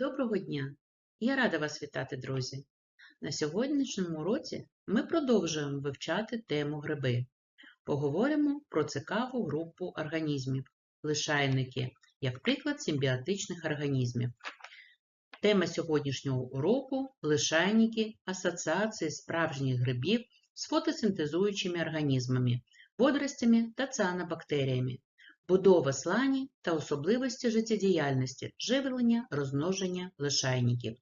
Доброго дня! Я рада вас вітати, друзі! На сьогоднішньому уроці ми продовжуємо вивчати тему гриби. Поговоримо про цікаву групу організмів лишайники, як приклад симбіотичних організмів. Тема сьогоднішнього уроку лишайники асоціації справжніх грибів з фотосинтезуючими організмами, водоростями та цианобактеріями, будова слані та особливості життєдіяльності, живлення, розмноження лишайників.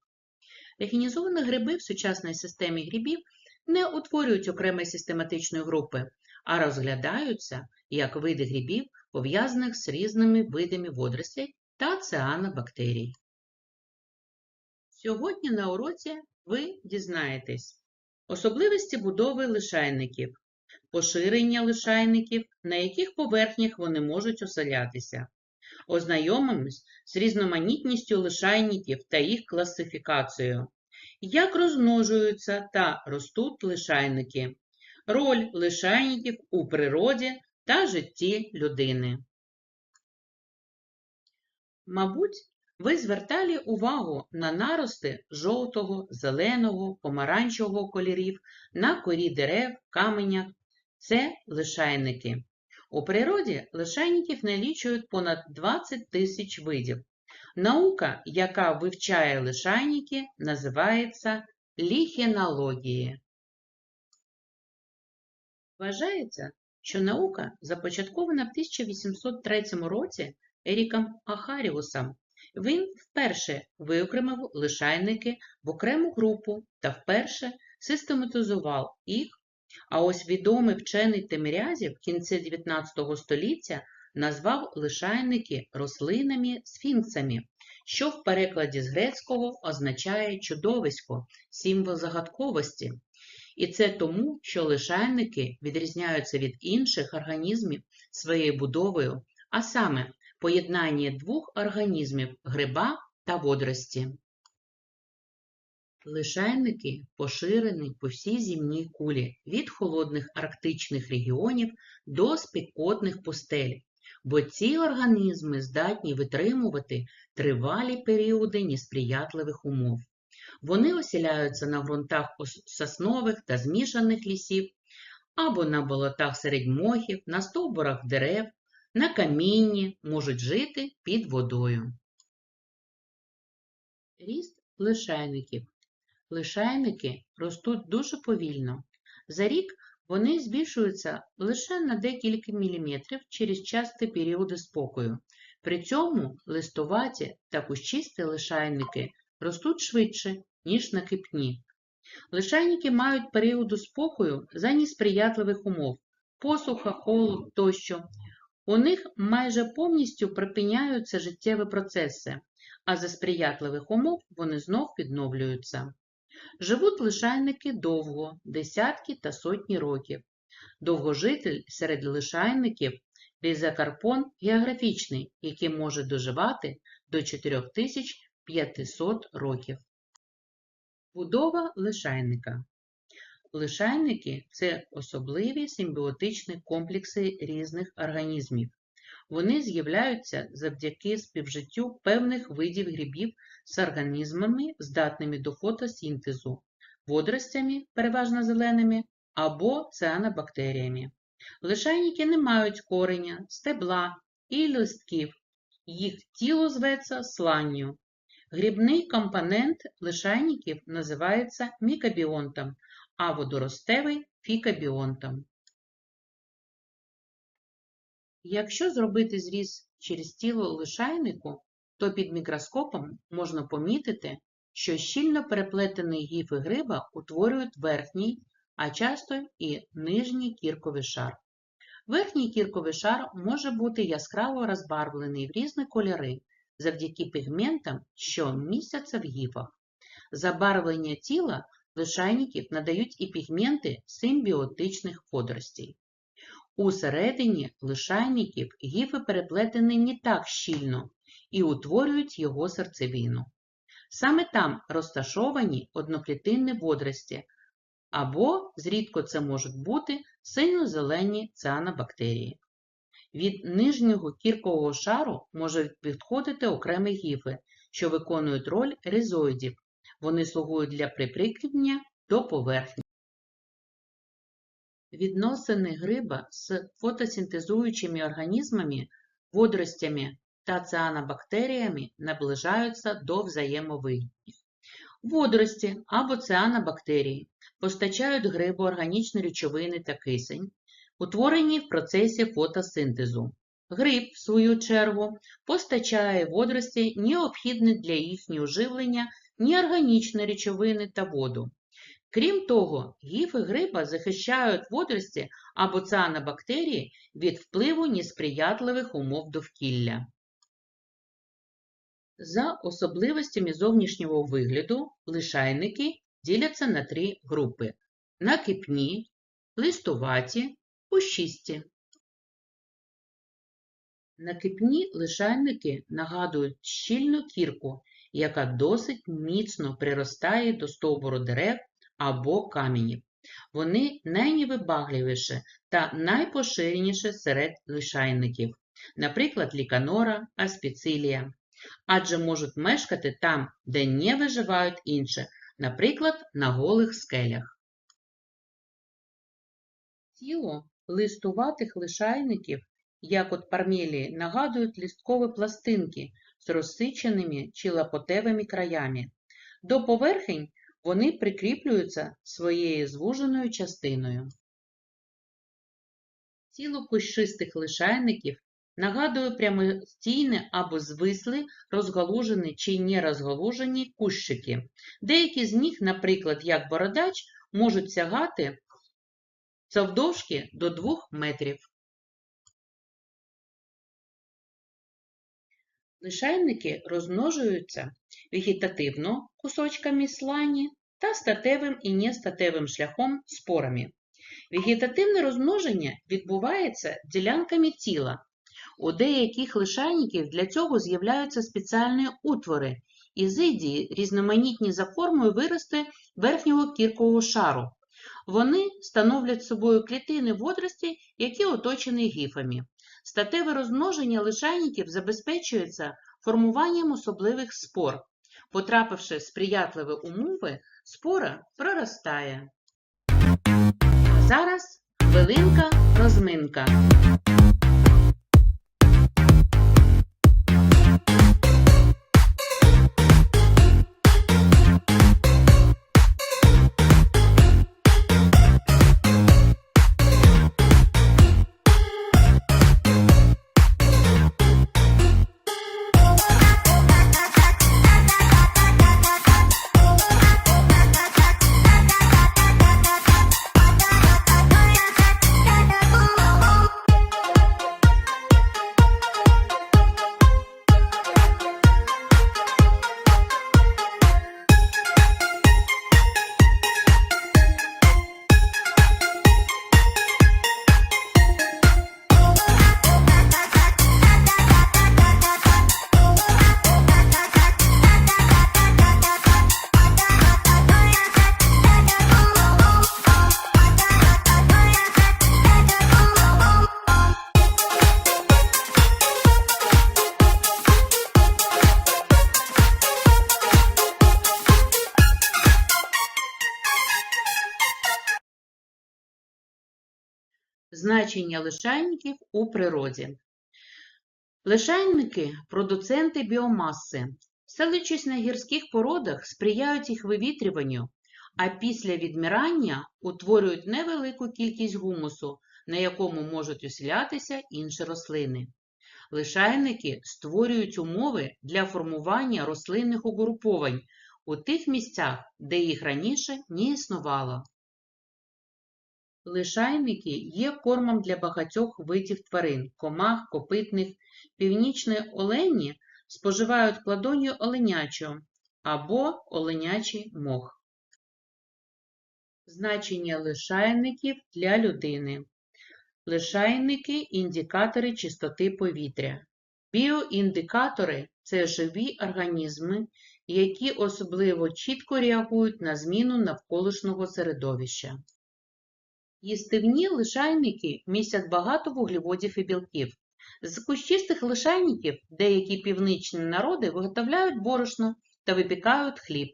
Рехінізовані гриби в сучасній системі грибів не утворюють окремої систематичної групи, а розглядаються як види грибів, пов'язаних з різними видами водоростей та цианобактерій. Сьогодні на уроці ви дізнаєтесь особливості будови лишайників, поширення лишайників, на яких поверхнях вони можуть оселятися. Ознайомимось з різноманітністю лишайників та їх класифікацією. Як розмножуються та ростуть лишайники, роль лишайників у природі та житті людини. Мабуть, ви звертали увагу на нарости жовтого, зеленого, помаранчевого кольорів на корі дерев, каменях. Це лишайники. У природі лишайників налічують понад 20 тисяч видів. Наука, яка вивчає лишайники, називається ліхенологією. Вважається, що наука започаткована в 1803 році Еріком Ахаріусом. Він вперше виокремив лишайники в окрему групу та вперше систематизував їх а ось відомий вчений Тимирязів в кінці 19 століття назвав лишайники рослинами сфінксами, що в перекладі з грецького означає чудовисько, символ загадковості. І це тому, що лишайники відрізняються від інших організмів своєю будовою, а саме поєднання двох організмів гриба та водорості. Лишайники поширені по всій земній кулі від холодних арктичних регіонів до спекотних пустель, бо ці організми здатні витримувати тривалі періоди несприятливих умов. Вони оселяються на ґрунтах соснових та змішаних лісів або на болотах серед мохів, на стовбурах дерев, на камінні можуть жити під водою. Ріст лишайників Лишайники ростуть дуже повільно. За рік вони збільшуються лише на декілька міліметрів через часті періоди спокою. При цьому листоваті та кущисті лишайники ростуть швидше, ніж на кипні. Лишайники мають періоди спокою за несприятливих умов посуха, холод тощо. У них майже повністю припиняються життєві процеси, а за сприятливих умов вони знов відновлюються. Живуть лишайники довго, десятки та сотні років. Довгожитель серед лишайників різакарпон географічний, який може доживати до 4500 років. Будова лишайника. Лишайники це особливі симбіотичні комплекси різних організмів. Вони з'являються завдяки співжиттю певних видів грибів з організмами, здатними до фотосінтезу, водоростями, переважно зеленими, або цианобактеріями. Лишайники не мають кореня, стебла і листків. Їх тіло зветься сланню. Грибний компонент лишайників називається мікобіонтом, а водоростевий фікобіонтом. Якщо зробити зріз через тіло лишайнику, то під мікроскопом можна помітити, що щільно переплетені гіфи гриба утворюють верхній, а часто і нижній кірковий шар. Верхній кірковий шар може бути яскраво розбарвлений в різні кольори завдяки пігментам, що містяться в гіфах. Забарвлення тіла лишайників надають і пігменти симбіотичних водоростей. У середині лишайників гіфи переплетені не так щільно і утворюють його серцевину. Саме там розташовані одноклітинні водорості, або, зрідко це можуть бути синьо-зелені цианобактерії. Від нижнього кіркового шару може відходити окремі гіфи, що виконують роль ризоїдів. Вони слугують для приприкріплення до поверхні. Відносини гриба з фотосинтезуючими організмами, водоростями та цианобактеріями наближаються до взаємовигідних. Водорості або цианобактерії постачають грибу органічні речовини та кисень, утворені в процесі фотосинтезу. Гриб, в свою чергу, постачає водорості необхідні для їхнього живлення неорганічні речовини та воду. Крім того, гіфи гриба захищають водорості або цианобактерії від впливу несприятливих умов довкілля. За особливостями зовнішнього вигляду лишайники діляться на три групи – накипні, листуваті, кущисті. Накипні лишайники нагадують щільну кірку, яка досить міцно приростає до стовбуру дерев або каменів. Вони найневибагливіші та найпоширеніші серед лишайників, наприклад, ліканора, аспіцилія, адже можуть мешкати там, де не виживають інші, наприклад, на голих скелях. Тіло листуватих лишайників, як от пармелії, нагадують листкові пластинки з розсиченими чи лапотевими краями. До поверхень вони прикріплюються своєю звуженою частиною. Тіло кущистих лишайників нагадує прямостійне або звисли, розгалужені чи нерозгалужені кущики. Деякі з них, наприклад, як бородач, можуть сягати завдовжки до 2 метрів. Лишайники розмножуються вегетативно кусочками слані та статевим і нестатевим шляхом спорами. Вегетативне розмноження відбувається ділянками тіла. У деяких лишайників для цього з'являються спеціальні утвори, ізидії різноманітні за формою вирости верхнього кіркового шару. Вони становлять собою клітини водорості, які оточені гіфами. Статеве розмноження лишайників забезпечується формуванням особливих спор. Потрапивши в сприятливі умови, спора проростає. А зараз хвилинка розминка. Значення лишайників у природі. Лишайники – продуценти біомаси. Селичись на гірських породах, сприяють їх вивітрюванню, а після відмирання утворюють невелику кількість гумусу, на якому можуть оселятися інші рослини. Лишайники створюють умови для формування рослинних угруповань у тих місцях, де їх раніше не існувало. Лишайники є кормом для багатьох видів тварин – комах, копитних. Північні олені споживають кладонію оленячу або оленячий мох. Значення лишайників для людини. Лишайники – індикатори чистоти повітря. Біоіндикатори – це живі організми, які особливо чітко реагують на зміну навколишнього середовища. Їстивні лишайники містять багато вуглеводів і білків. З кущистих лишайників деякі північні народи виготовляють борошно та випікають хліб.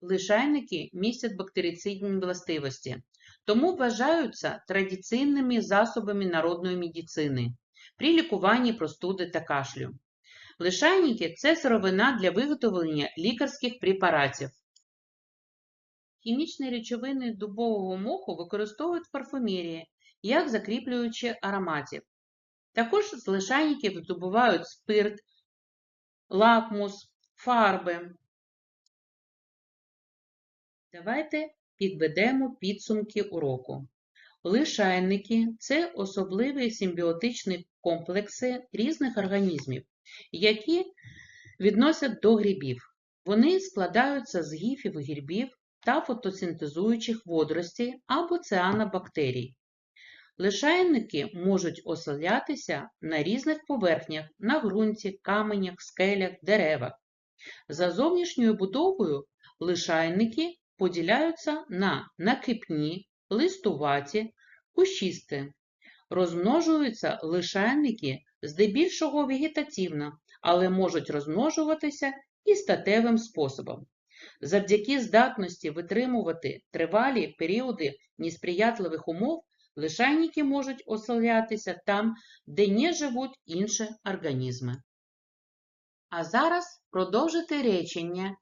Лишайники містять бактерицидні властивості, тому вважаються традиційними засобами народної медицини при лікуванні простуди та кашлю. Лишайники – це сировина для виготовлення лікарських препаратів. Хімічні речовини дубового моху використовують в парфумерії як закріплюючі ароматів. Також з лишайників здобувають спирт, лакмус, фарби. Давайте підведемо підсумки уроку. Лишайники – це особливі симбіотичні комплекси різних організмів, які відносять до грибів. Вони складаються з гіфів грибів та фотосинтезуючих водоростей або цианобактерій. Лишайники можуть оселятися на різних поверхнях на ґрунті, каменях, скелях, деревах. За зовнішньою будовою лишайники поділяються на накипні, листуваті, кущисті. Розмножуються лишайники здебільшого вегетативно, але можуть розмножуватися і статевим способом. Завдяки здатності витримувати тривалі періоди несприятливих умов, лишайники можуть оселятися там, де не живуть інші організми. А зараз продовжите речення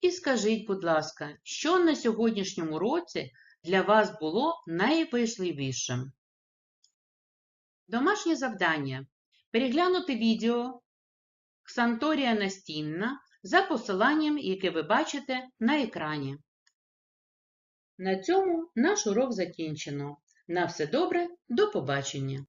і скажіть, будь ласка, що на сьогоднішньому році для вас було найважливішим? Домашнє завдання. Переглянути відео Ксанторія Настінна за посиланням, яке ви бачите на екрані. На цьому наш урок закінчено. На все добре, до побачення!